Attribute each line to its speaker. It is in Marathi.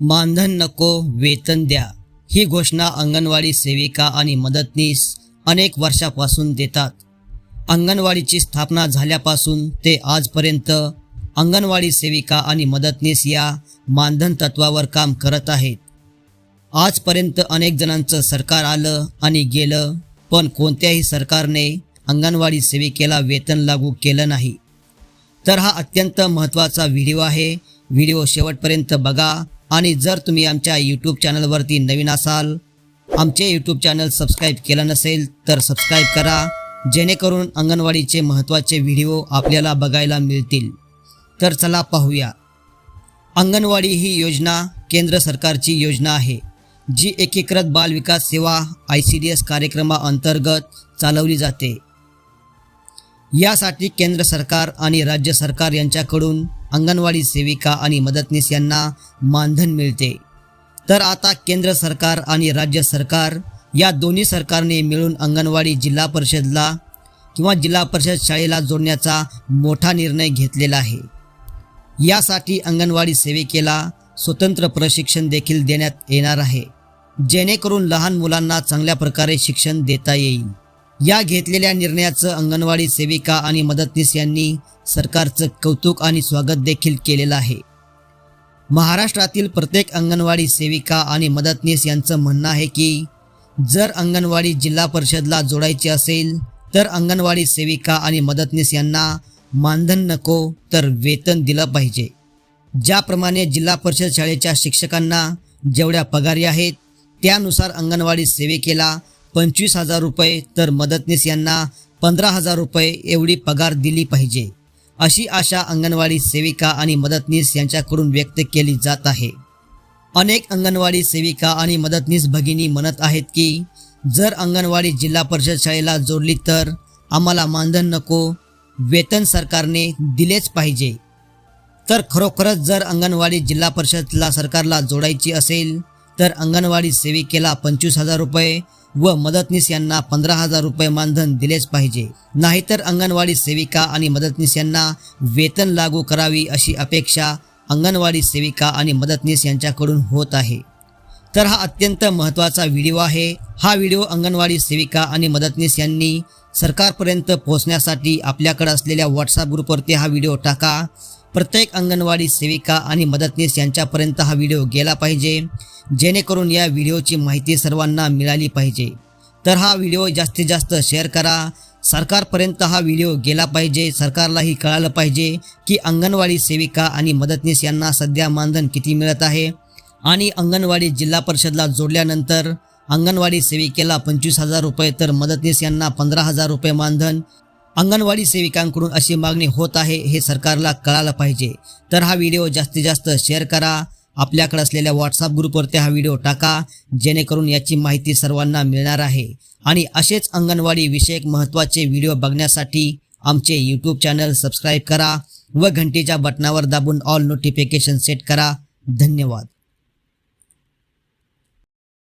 Speaker 1: मानधन नको वेतन द्या. ही घोषणा अंगणवाडी सेविका आणि मदतनीस अनेक वर्षापासून देतात. अंगणवाडीची स्थापना झाल्यापासून ते आजपर्यंत अंगणवाडी सेविका आणि मदतनीस या मानधन तत्वावर काम करत आहेत. आजपर्यंत अनेक जणांचं सरकार आलं आणि गेलं पण कोणत्याही सरकारने अंगणवाडी सेविकेला वेतन लागू केलं नाही. तर हा अत्यंत महत्त्वाचा व्हिडिओ आहे. व्हिडिओ शेवटपर्यंत बघा. आणि जर तुम्ही आमच्या यूट्यूब चॅनलवरती नवीन असाल आमचे यूट्यूब चॅनल सबस्क्राईब केलं नसेल तर सबस्क्राईब करा जेणेकरून अंगणवाडीचे महत्त्वाचे व्हिडिओ आपल्याला बघायला मिळतील. तर चला पाहूया. अंगणवाडी ही योजना केंद्र सरकारची योजना आहे जी एकीकृत बाल विकास सेवा आय सी डी एस कार्यक्रमाअंतर्गत चालवली जाते. यासाठी केंद्र सरकार आणि राज्य सरकार यांच्याकडून अंगणवाडी सेविका आणि मदतनीस यांना मानधन मिळते. तर आता केंद्र सरकार आणि राज्य सरकार या दोन्ही सरकारने मिळून अंगणवाडी जिल्हा परिषदला किंवा जिल्हा परिषद शाळेला जोडण्याचा मोठा निर्णय घेतलेला आहे. यासाठी अंगणवाडी सेविकेला स्वतंत्र प्रशिक्षण देखील देण्यात येणार आहे. जेणेकरून लहान मुलांना चांगल्या प्रकारे शिक्षण देता येईल. या घेतलेल्या निर्णयाचं अंगणवाडी सेविका आणि मदतनीस यांनी सरकारचं कौतुक आणि स्वागत देखील केलेलं आहे. महाराष्ट्रातील प्रत्येक अंगणवाडी सेविका आणि मदतनीस यांचं म्हणणं आहे की जर अंगणवाडी जिल्हा परिषदला जोडायची असेल तर अंगणवाडी सेविका आणि मदतनीस यांना मानधन नको तर वेतन दिलं पाहिजे. ज्याप्रमाणे जिल्हा परिषद शाळेच्या शिक्षकांना जेवढ्या पगारी आहेत त्यानुसार अंगणवाडी सेविकेला पंचवीस हजार रुपये तर मदतनीस यांना पंधरा हजार रुपये एवढी पगार दिली पाहिजे. अशी आशा अंगणवाडी सेविका आणि मदतनीस यांच्याकडून व्यक्त केली जात आहे. अनेक अंगणवाडी सेविका आणि मदतनीस भगिनी म्हणत आहेत की जर अंगणवाडी जिल्हा परिषद शाळेला जोडली तर आम्हाला मानधन नको वेतन सरकारने दिलेच पाहिजे. तर खरोखरच जर अंगणवाडी जिल्हा परिषदला सरकारला जोडायची असेल तर अंगणवाडी सेविकेला पंचवीस हजार रुपये व मदतनीस यांना पंधरा हजार रुपये मानधन दिलेच पाहिजे. नाहीतर अंगणवाडी सेविका आणि मदतनीस यांना वेतन लागू करावी अशी अपेक्षा अंगणवाडी सेविका आणि मदतनीस यांच्याकडून होत आहे. तर हा अत्यंत महत्त्वाचा व्हिडिओ आहे. हा व्हिडिओ अंगणवाडी सेविका आणि मदतनीस यांनी सरकारपर्यंत पोहोचण्यासाठी आपल्याकडे असलेल्या व्हॉट्सअप ग्रुपवरती हा व्हिडिओ टाका. प्रत्येक अंगणवाडी सेविका आणि मदतनीस यांच्यापर्यंत हा व्हिडिओ गेला पाहिजे. जेणेकरून या व्हिडिओची माहिती सर्वांना मिळाली पाहिजे. तर हा व्हिडिओ जास्तीत जास्त शेअर करा. सरकारपर्यंत हा व्हिडिओ गेला पाहिजे. सरकारलाही कळालं पाहिजे की अंगणवाडी सेविका आणि मदतनीस यांना सध्या मानधन किती मिळत आहे. आणि अंगणवाडी जिल्हा परिषदला जोडल्यानंतर अंगणवाडी सेविकेला पंचवीस हजार रुपये तर मदतनीस यांना पंधरा हजार रुपये मानधन अंगणवाडी सेविकांकडून अशी मागणी होत आहे हे सरकारला कळालं पाहिजे. तर हा व्हिडिओ जास्तीत जास्त शेअर करा. आपल्याकडे असलेल्या व्हॉट्सअप ग्रुपवरती हा व्हिडिओ टाका जेणेकरून याची माहिती सर्वांना मिळणार आहे. आणि असेच अंगणवाडी विषयक महत्त्वाचे व्हिडिओ बघण्यासाठी आमचे यूट्यूब चॅनल सबस्क्राईब करा व घंटीच्या बटनावर दाबून ऑल नोटिफिकेशन सेट करा. धन्यवाद.